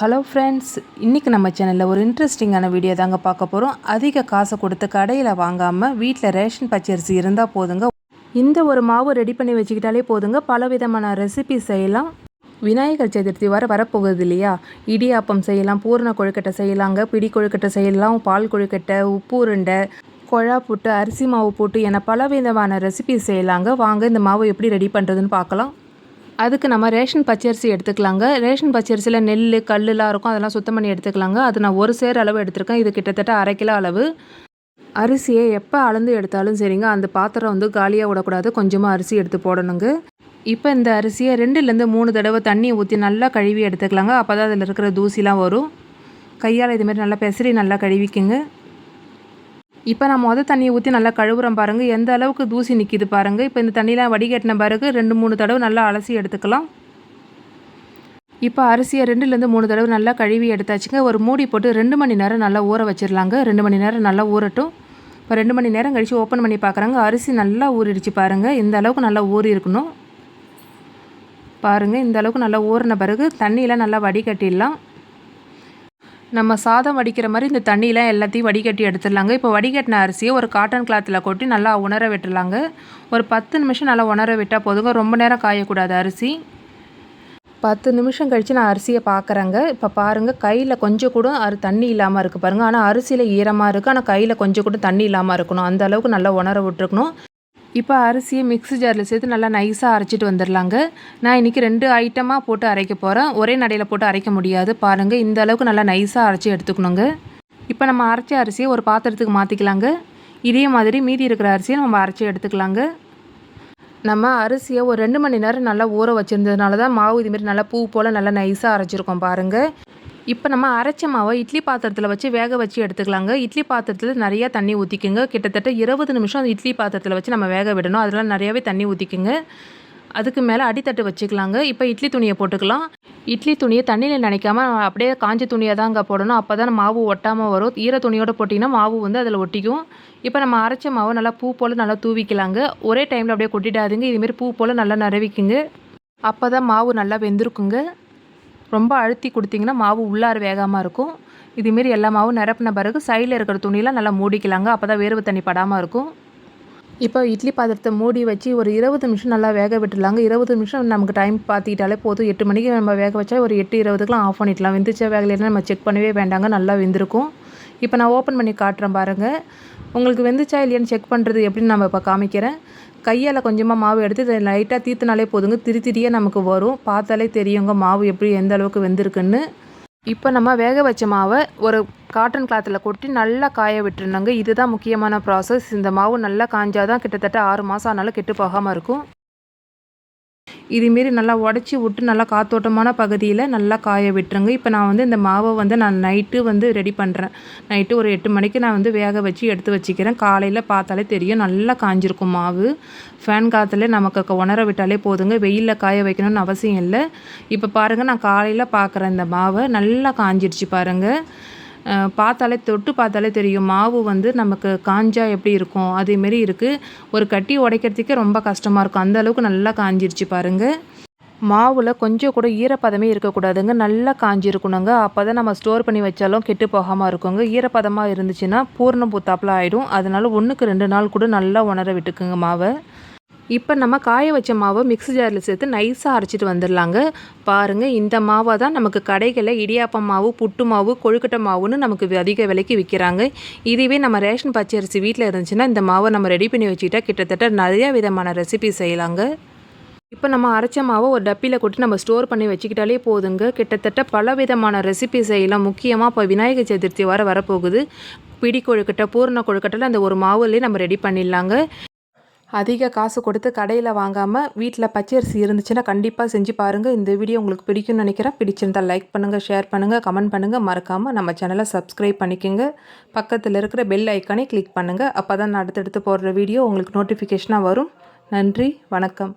Hello friends இன்றைக்கி நம்ம சேனலில் ஒரு இன்ட்ரெஸ்டிங்கான வீடியோ தாங்க பார்க்க போகிறோம் அதிக காசை கொடுத்து கடையில் வாங்காமல் வீட்டில் ரேஷன் பச்சரிசி இருந்தால் போதுங்க. இந்த ஒரு மாவு ரெடி பண்ணி வச்சுக்கிட்டாலே போதுங்க. பல விதமான ரெசிபி செய்யலாம். விநாயகர் சதுர்த்தி வர வரப்போகுது இல்லையா? இடியாப்பம் செய்யலாம் பூரண கொழுக்கட்டை செய்யலாங்க. பிடி கொழுக்கட்டை செய்யலாம் பால் கொழுக்கட்டை உப்பு உருண்டை குழா போட்டு அரிசி மாவு போட்டு என பல விதமான ரெசிபி செய்யலாங்க. வாங்க இந்த மாவு எப்படி ரெடி பண்ணுறதுன்னு பார்க்கலாம். அதுக்கு நம்ம ரேஷன் பச்சரிசி எடுத்துக்கலாங்க. ரேஷன் பச்சரிசியில் நெல் கல்லுலாம் இருக்கும். அதெல்லாம் சுத்தம் பண்ணி எடுத்துக்கலாங்க. அது நான் ஒரு சேர் அளவு எடுத்திருக்கேன். இது கிட்டத்தட்ட அரை கிலோ அளவு. அரிசியை எப்போ அளந்து எடுத்தாலும் சரிங்க. அந்த பாத்திரம் வந்து காலியாக விடக்கூடாது. கொஞ்சமாக அரிசி எடுத்து போடணுங்க. இப்போ இந்த அரிசியை ரெண்டுலேருந்து மூணு தடவை தண்ணி ஊற்றி நல்லா கழுவி எடுத்துக்கலாங்க. அப்போ தான் அதில் இருக்கிற தூசிலாம் வரும். கையால் இதுமாரி நல்லா பெசரி நல்லா கழுவிக்குங்க. இப்போ நான் மொதல் தண்ணியை ஊற்றி நல்லா கழுவுறோம் பாருங்கள் எந்த அளவுக்கு தூசி நிற்கிது பாருங்கள் இப்போ இந்த தண்ணியெலாம் வடிகட்டின பிறகு ரெண்டு மூணு தடவை நல்லா அலசி எடுத்துக்கலாம். இப்போ அரிசியை ரெண்டுலேருந்து மூணு தடவை நல்லா கழுவி எடுத்தாச்சுங்க. ஒரு மூடி போட்டு ரெண்டு மணி நேரம் நல்லா ஊற வச்சிடலாங்க ரெண்டு மணி நேரம் நல்லா ஊறட்டும். இப்போ ரெண்டு மணி நேரம் கழித்து ஓப்பன் பண்ணி பார்க்குறாங்க அரிசி நல்லா ஊறிடுச்சு பாருங்கள் இந்த அளவுக்கு நல்லா ஊறி இருக்கணும். பாருங்கள் இந்த அளவுக்கு நல்லா ஊறின பிறகு தண்ணியெலாம் நல்லா வடிகட்டிடலாம். நம்ம சாதம் வடிக்கிற மாதிரி இந்த தண்ணியெலாம் எல்லாத்தையும் வடிகட்டி எடுத்துடலாங்க. இப்போ வடிகட்டின அரிசியை ஒரு காட்டன் கிளாத்தில் கொட்டி நல்லா உணர விட்டுலாங்க ஒரு பத்து நிமிஷம் நல்லா உணர விட்டால் போதுங்க. ரொம்ப நேரம் காயக்கூடாது அரிசி. பத்து நிமிஷம் கழித்து நான் அரிசியை பார்க்குறேங்க இப்போ பாருங்கள் கையில் கொஞ்சம் கூட அது தண்ணி இல்லாமல் இருக்குது பாருங்கள் ஆனால் அரிசியில் ஈரமாக இருக்குது ஆனால் கையில் கொஞ்சம் கூட தண்ணி இல்லாமல் இருக்கணும். அந்த அளவுக்கு நல்லா உணர விட்டுருக்கணும். இப்போ அரிசியை மிக்ஸி ஜாரில் சேர்த்து நல்லா நைஸாக அரைச்சிட்டு வந்துடலாங்க நான் இன்றைக்கி ரெண்டு ஐட்டமாக போட்டு அரைக்க போகிறேன் ஒரே நடையில் போட்டு அரைக்க முடியாது. பாருங்கள் இந்த அளவுக்கு நல்லா நைஸாக அரைச்சி எடுத்துக்கணுங்க. இப்போ நம்ம அரைச்ச அரிசியை ஒரு பாத்திரத்துக்கு மாற்றிக்கலாங்க இதே மாதிரி மீதி இருக்கிற அரிசியை நம்ம அரைச்சி எடுத்துக்கலாங்க. நம்ம அரிசியை ஒரு ரெண்டு மணி நேரம் நல்லா ஊற வச்சுருந்ததுனால தான் மாவு இதுமாரி நல்லா பூ போல் நல்லா நைஸாக அரைச்சிருக்கோம் பாருங்கள் இப்போ நம்ம அரைச்ச மாவை இட்லி பாத்திரத்தில் வச்சு வேக வச்சு எடுத்துக்கலாங்க. இட்லி பாத்திரத்தில் நிறையா தண்ணி ஊற்றிக்குங்க கிட்டத்தட்ட இருபது நிமிஷம் அந்த இட்லி பாத்திரத்தில் வச்சு நம்ம வேக விடணும். அதெல்லாம் நிறையாவே தண்ணி ஊற்றிக்குங்க அதுக்கு மேலே அடித்தட்டு வச்சுக்கலாங்க. இப்போ இட்லி துணியை போட்டுக்கலாம். இட்லி துணியை தண்ணியில் நினைக்காம அப்படியே காஞ்ச துணியை தான் அங்கே போடணும். அப்போ தான் மாவு ஒட்டாமல் வரும். ஈர துணியோடு போட்டிங்கன்னா மாவு வந்து அதில் ஒட்டிக்கும். இப்போ நம்ம அரைச்ச மாவை நல்லா பூ போல் நல்லா தூவிக்கலாங்க. ஒரே டைமில் அப்படியே கொட்டிடாதுங்க. இதுமாரி பூ போல் நல்லா நிறவிக்குங்க. அப்போ தான் மாவு நல்லா வெந்திருக்குங்க. ரொம்ப அழுத்தி கொடுத்திங்கன்னா மாவு உள்ளார வேகாமல் இருக்கும். இதுமாரி எல்லா மாவும் நிரப்பின பிறகு சைடில் இருக்கிற துணியெலாம் நல்லா மூடிக்கலாங்க. அப்போ தான் வேர்வை தண்ணி படாமல் இருக்கும். இப்போ இட்லி பாத்திரத்தை மூடி வச்சு ஒரு இருபது நிமிஷம் நல்லா வேக விட்டுலாங்க இருபது நிமிஷம் நமக்கு டைம் பார்த்துக்கிட்டாலே போதும். எட்டு மணிக்கு நம்ம வேக வச்சா ஒரு எட்டு இருபதுக்குலாம் ஆஃப் பண்ணிடலாம். வெந்துச்சா வேகலைன்னா நம்ம செக் பண்ணவே வேண்டாங்க. நல்லா வெந்திருக்கும். இப்போ நான் ஓப்பன் பண்ணி காட்டுறேன் பாருங்கள் உங்களுக்கு வெந்துச்சா இல்லையான்னு செக் பண்ணுறது எப்படின்னு நம்ம இப்போ காமிக்கிறேன். கையால் கொஞ்சமாக மாவு எடுத்து இதை லைட்டாக தீர்த்தினாலே போதுங்க. திரி திரியாக நமக்கு வரும். பார்த்தாலே தெரியுங்க மாவு எப்படி எந்த அளவுக்கு வெந்திருக்குன்னு. இப்போ நம்ம வேக வச்ச மாவை ஒரு காட்டன் கிளாத்தில் கொட்டி நல்லா காய விட்டுருந்தாங்க இதுதான் முக்கியமான ப்ராசஸ் இந்த மாவு நல்லா காஞ்சாதான் கிட்டத்தட்ட ஆறு மாதம் ஆனாலும் கெட்டு போகாமல் இருக்கும். இதுமாரி நல்லா உடச்சி விட்டு நல்லா காத்தோட்டமான பகுதியில் நல்லா காய விட்டுருங்க. இப்போ நான் வந்து இந்த மாவை வந்து நான் நைட்டு வந்து ரெடி பண்ணுறேன் நைட்டு ஒரு எட்டு மணிக்கு நான் வந்து வேக வச்சு எடுத்து வச்சுக்கிறேன். காலையில் பார்த்தாலே தெரியும் நல்லா காஞ்சிருக்கும் மாவு. ஃபேன் காற்றுல நமக்கு உணர விட்டாலே போதுங்க. வெயிலில் காய வைக்கணும்னு அவசியம் இல்லை. இப்போ பாருங்கள் நான் காலையில் பார்க்குறேன் இந்த மாவை நல்லா காஞ்சிடுச்சு பாருங்கள் பார்த்தாலே தொட்டு பார்த்தாலே தெரியும். மாவு வந்து நமக்கு காஞ்சா எப்படி இருக்கும்? அதேமாரி இருக்குது ஒரு கட்டி உடைக்கிறதுக்கே ரொம்ப கஷ்டமாக இருக்கும். அந்த அளவுக்கு நல்லா காஞ்சிருச்சு பாருங்கள் மாவில் கொஞ்சம் கூட ஈரப்பதமே இருக்கக்கூடாதுங்க. நல்லா காஞ்சிருக்கணுங்க. அப்போ தான் நம்ம ஸ்டோர் பண்ணி வச்சாலும் கெட்டு போகாமல் இருக்குங்க. ஈரப்பதமாக இருந்துச்சுன்னா பூர்ணம் பூத்தாப்பில் ஆகிடும் அதனால் ஒன்றுக்கு ரெண்டு நாள் கூட நல்லா உணர விட்டுக்குங்க மாவை. இப்போ நம்ம காய வச்ச மாவை மிக்ஸி ஜாரில் சேர்த்து நைஸாக அரைச்சிட்டு வந்துடலாங்க பாருங்கள் இந்த மாவை தான் நமக்கு கடைகளில் இடியாப்பம் மாவு புட்டு மாவு கொழுக்கட்டை மாவுன்னு நமக்கு அதிக விலைக்கு விற்கிறாங்க இதுவே நம்ம ரேஷன் பச்சரிசி வீட்டில் இருந்துச்சுன்னா இந்த மாவை நம்ம ரெடி பண்ணி வச்சுக்கிட்டா கிட்டத்தட்ட நிறைய விதமான ரெசிபி செய்யலாங்க. இப்போ நம்ம அரைச்ச மாவை ஒரு டப்பியில் கொட்டி நம்ம ஸ்டோர் பண்ணி வச்சுக்கிட்டாலே போதுங்க. கிட்டத்தட்ட பல விதமான ரெசிபி செய்யலாம். முக்கியமாக இப்போ விநாயகர் சதுர்த்தி வர வரப்போகுது. பிடி கொழுக்கட்டை பூர்ண கொழுக்கட்டையில் அந்த ஒரு மாவுலேயே நம்ம ரெடி பண்ணிடலாங்க. அதிக காசு கொடுத்து கடையில் வாங்காமல் வீட்டில் பச்சரிசி இருந்துச்சுன்னா கண்டிப்பாக செஞ்சு பாருங்கள் இந்த வீடியோ உங்களுக்கு பிடிக்கும்னு நினைக்கிறேன். பிடிச்சிருந்தால் லைக் பண்ணுங்கள் ஷேர் பண்ணுங்கள் கமெண்ட் பண்ணுங்கள் மறக்காமல் நம்ம சேனலை சப்ஸ்கிரைப் பண்ணிக்கோங்க. பக்கத்தில் இருக்கிற பெல் ஐக்கானே கிளிக் பண்ணுங்கள் அப்போ தான் நான் அடுத்தடுத்து போடுற வீடியோ உங்களுக்கு நோட்டிஃபிகேஷனாக வரும். நன்றி வணக்கம்.